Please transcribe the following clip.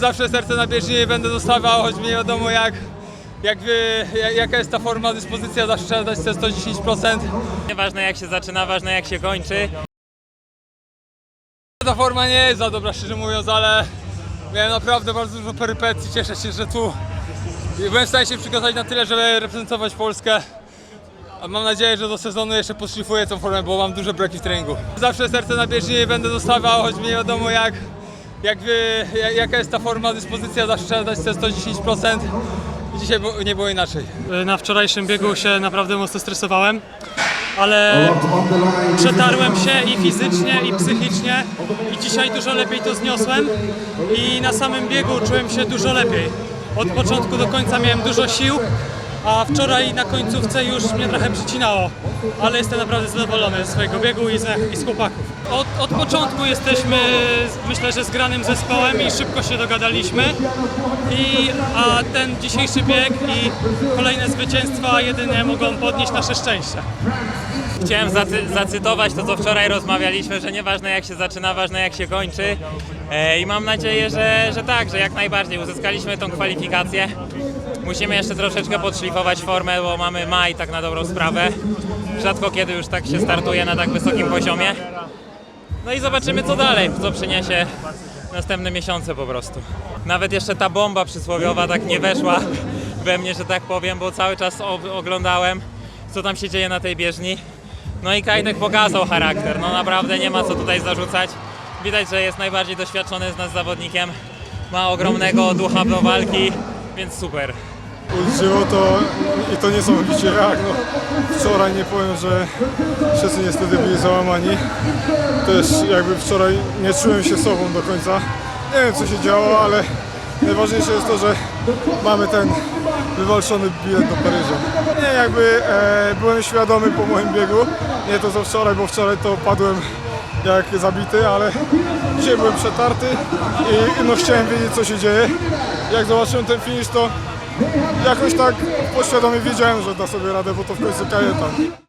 Zawsze serce na bieżni będę dostawał, choć nie wiadomo jak, jak, wy- jak, jaka jest ta forma, dyspozycja, zawsze trzeba dać te 110%. Nieważne jak się zaczyna, ważne jak się kończy. Ta forma nie jest za dobra, szczerze mówiąc, ale miałem naprawdę bardzo dużo perypetii. Cieszę się, że tu byłem w stanie się przygotować na tyle, żeby reprezentować Polskę. A mam nadzieję, że do sezonu jeszcze podszlifuję tą formę, bo mam duże braki w treningu. Zawsze serce na bieżni będę dostawał, choć nie wiadomo jak, jak, wy- jak, jaka jest ta forma, dyspozycja, zawsze trzeba dać te 110%. I dzisiaj nie było inaczej. Na wczorajszym biegu się naprawdę mocno stresowałem, ale przetarłem się i fizycznie, i psychicznie i dzisiaj dużo lepiej to zniosłem i na samym biegu czułem się dużo lepiej. Od początku do końca miałem dużo sił, a wczoraj na końcówce już mnie trochę przycinało, ale jestem naprawdę zadowolony ze swojego biegu i z, i z chłopaków. Od, od początku jesteśmy, myślę, że zgranym zespołem i szybko się dogadaliśmy. I, a ten dzisiejszy bieg i kolejne zwycięstwa jedynie mogą podnieść nasze szczęście. Chciałem zacy- zacytować to, co wczoraj rozmawialiśmy, że nieważne jak się zaczyna, ważne jak się kończy. E, I mam nadzieję, że, że tak, że jak najbardziej uzyskaliśmy tą kwalifikację. Musimy jeszcze troszeczkę podszlifować formę, bo mamy maj tak na dobrą sprawę. Rzadko kiedy już tak się startuje na tak wysokim poziomie. No i zobaczymy co dalej, co przyniesie następne miesiące po prostu. Nawet jeszcze ta bomba przysłowiowa tak nie weszła we mnie, że tak powiem, bo cały czas oglądałem, co tam się dzieje na tej bieżni. No i Kajtek pokazał charakter, no naprawdę nie ma co tutaj zarzucać. Widać, że jest najbardziej doświadczony z nas zawodnikiem, ma ogromnego ducha do walki, więc super. Użyło to i to niesamowicie jak. No, wczoraj nie powiem, że wszyscy niestety byli załamani. Też jakby wczoraj nie czułem się sobą do końca. Nie wiem co się działo, ale najważniejsze jest to, że mamy ten wywalczony bilet do Paryża. Nie, jakby e, byłem świadomy po moim biegu. Nie to co wczoraj, bo wczoraj to padłem jak zabity, ale dzisiaj byłem przetarty i no chciałem wiedzieć co się dzieje. Jak zobaczyłem ten finish to jakoś tak podświadomie wiedziałem, że da sobie radę, bo to w końcu.